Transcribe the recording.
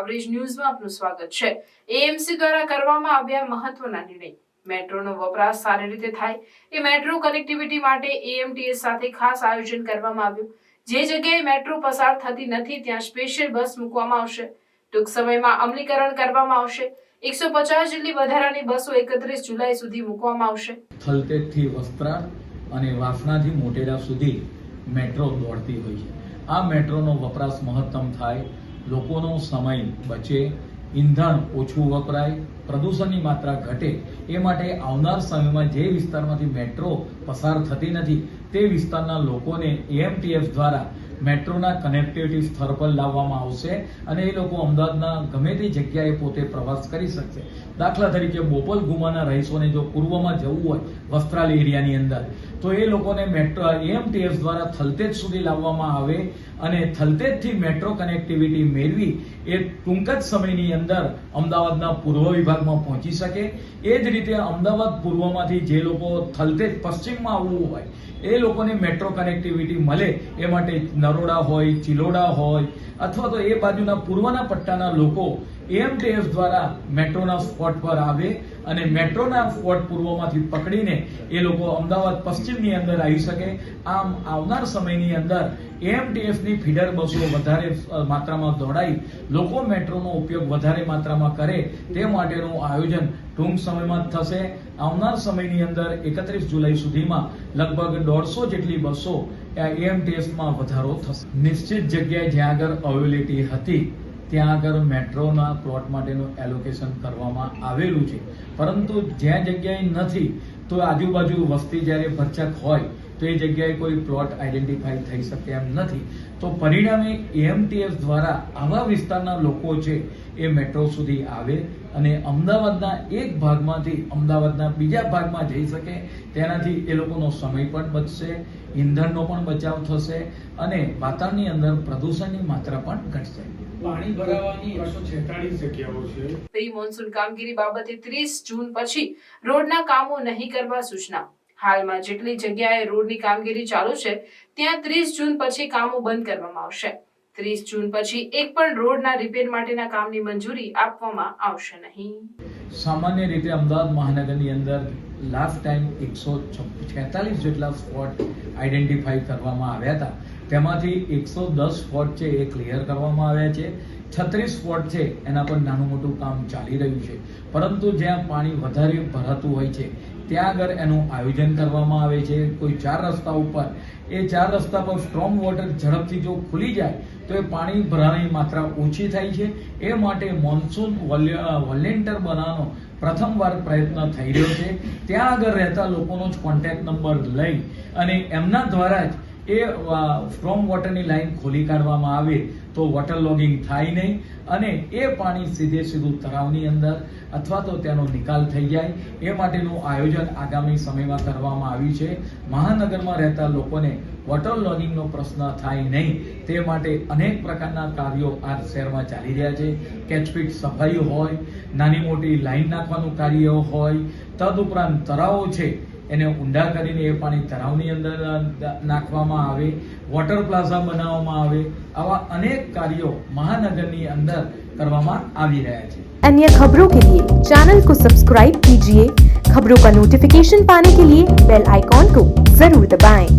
Coverage ન્યૂઝમાં આપનું સ્વાગત છે. એએમસી દ્વારા કરવામાં આવ્યા મહત્વના નિર્ણય. મેટ્રોનો વપરાશ સારી રીતે થાય એ મેટ્રો કનેક્ટિવિટી માટે એએમટીએસ સાથે ખાસ આયોજન કરવામાં આવ્યું. જે જગ્યાએ મેટ્રો પસાર થતી નથી, ત્યાં સ્પેશિયલ બસ મૂકવામાં આવશે. ટૂંક સમયમાં અમલીકરણ કરવામાં આવશે. એકસો પચાસ જેટલી વધારાની બસો એકત્રીસ જુલાઈ સુધી મૂકવામાં આવશે. થલતેજથી વસ્ત્રા અને વાસણાથી મોટેરા સુધી મેટ્રો દોડતી હોય છે. આ મેટ્રોનો વપરાશ મહત્તમ થાય લોકોનો સમય બચે ઈંધણ ઓછું વપરાય, પ્રદૂષણની માત્રા ઘટે, એ માટે આવનાર સમયમાં જે વિસ્તારમાંથી મેટ્રો પસાર થતી નથી, તે વિસ્તારના લોકોને એએમટીએફ દ્વારા મેટ્રોના કનેક્ટિવિટી સ્થળ પર લાવવામાં આવશે અને એ લોકો અમદાવાદના ગમે તે જગ્યાએ પોતે પ્રવાસ કરી શકશે. દાખલા તરીકે બોપલ ગુમાના રહીશોને જો પૂર્વમાં જવું હોય વસ્ત્રાલ એરિયાની અંદર, તો એ લોકોને મેટ્રો એએમટીએફ દ્વારા થલતેજ સુધી લાવવામાં આવે અને થલતેજથી મેટ્રો કનેક્ટિવિટી મેળવી એ ટૂંક જ સમયની અંદર અમદાવાદના પૂર્વ વિભાગમાં પહોંચી શકે. એ જ રીતે અમદાવાદ પૂર્વમાંથી જે લોકો થલતેજ પશ્ચિમમાં આવવું હોય એ લોકોને મેટ્રો કનેક્ટિવિટી મળે એ માટે નરોડા હોય, ચિલોડા હોય, અથવા તો એ બાજુના પૂર્વના પટ્ટાના લોકો એએમટીએફ દ્વારા મેટ્રોના સ્પોટ પર આવે અને મેટ્રોના સ્પોટ પૂર્વમાંથી પકડીને એ લોકો અમદાવાદ પશ્ચિમની અંદર આવી શકે. આમ આવનાર સમયની અંદર એએમટીએફની ફીડર બસો વધારે માત્રામાં દોડાઈ લોકો મેટ્રોનો ઉપયોગ વધારે માત્રામાં કરે તે માટેનું આયોજન ટૂંક સમયમાં જ થશે. આવનાર સમયની અંદર એકત્રીસ જુલાઈ સુધીમાં લગભગ દોઢસો જેટલી બસો એએમટીએસમાં વધારો થશે. નિશ્ચિત જગ્યાએ જ્યાં આગળ અવેલેબિલિટી હતી ત્યાં આગળ મેટ્રોના પ્લોટ માટેનું એલોકેશન કરવામાં આવેલું છે. પરંતુ જ્યાં જગ્યાએ નથી, તો આજુબાજુ વસ્તી જ્યારે ભરચક હોય, તો એ જગ્યાએ કોઈ પ્લોટ આઈડેન્ટિફાઈ થઈ શકે એમ નથી. તો પરિણામે એએમટીએફ દ્વારા આવા વિસ્તારના લોકો છે, એ મેટ્રો સુધી આવે અને અમદાવાદના એક ભાગમાંથી અમદાવાદના બીજા ભાગમાં જઈ શકે. તેનાથી એ લોકોનો સમય પણ બચશે, ઈંધણનો પણ બચાવ થશે અને વાતાવરણની અંદર પ્રદૂષણની માત્રા પણ ઘટશે. પાણી ભરાવાની એકસો છેતાળીસ જગ્યાઓ છે. પ્રી મોન્સૂન કામગીરી બાબતે ત્રીસ જૂન પછી રોડના કામો નહીં કરવા સૂચના. હાલમાં જેટલી જગ્યાએ રોડની કામગીરી ચાલુ છે ત્યાં ત્રીસ જૂન પછી કામો બંધ કરવામાં આવશે. ત્રીસ જૂન પછી એક પણ રોડના રિપેર માટેના કામની મંજૂરી આપવામાં આવશે નહીં. સામાન્ય રીતે અમદાવાદ મહાનગરની અંદર લાસ્ટ ટાઈમ એકસો છેતાલીસ જેટલા સ્પોટ આઈડેન્ટિફાઈ કરવામાં આવ્યા હતા. તેમાંથી એકસો દસ સ્પોટ છે એ ક્લિયર કરવામાં આવ્યા છે. છત્રીસ સ્પોટ છે એના પર નાનું મોટું કામ ચાલી રહ્યું છે. પરંતુ જ્યાં પાણી વધારે ભરાતું હોય છે, ત્યાં આગળ એનું આયોજન કરવામાં આવે છે. કોઈ ચાર રસ્તા ઉપર. એ ચાર રસ્તા પર સ્ટ્રોંગ વોટર ઝડપથી જો ખુલી જાય, તો એ પાણી ભરાવાની માત્રા ઓછી થાય છે. એ માટે મોન્સૂન વોલેન્ટર બનાવવાનો પ્રથમવાર પ્રયત્ન થઈ રહ્યો છે. ત્યાં આગળ રહેતા લોકોનો જ કોન્ટેક્ટ નંબર લઈ અને એમના દ્વારા જ એ ફ્રોમ વોટરની લાઈન ખોલી કાઢવામાં આવે તો વોટર લોગિંગ થાય નહીં અને એ પાણી સીધે સીધું તળાવની અંદર અથવા તો તેનો નિકાલ થઈ જાય. એ માટેનું આયોજન આગામી સમયમાં કરવામાં આવ્યું છે. મહાનગરમાં રહેતા લોકોને વોટર લોગિંગનો પ્રશ્ન થાય નહીં. તે માટે અનેક પ્રકારના કાર્યો આ શહેરમાં ચાલી રહ્યા છે. કેચપીટ સફાઈ હોય, નાની મોટી લાઈન નાખવાનું કાર્ય હોય તદુપરાંત તળાવો છે. એને ઊંડા કરીને એ પાણી તળાવની અંદર નાખવામાં આવે વોટર પ્લાઝા બનાવવામાં આવે આવા અનેક કાર્યો મહાનગરની અંદર કરવામાં આવી રહ્યા છે अन्य खबरों के लिए चैनल को सब्सक्राइब कीजिए खबरों का नोटिफिकेशन पाने के लिए बेल आइकॉन को जरूर दबाएं।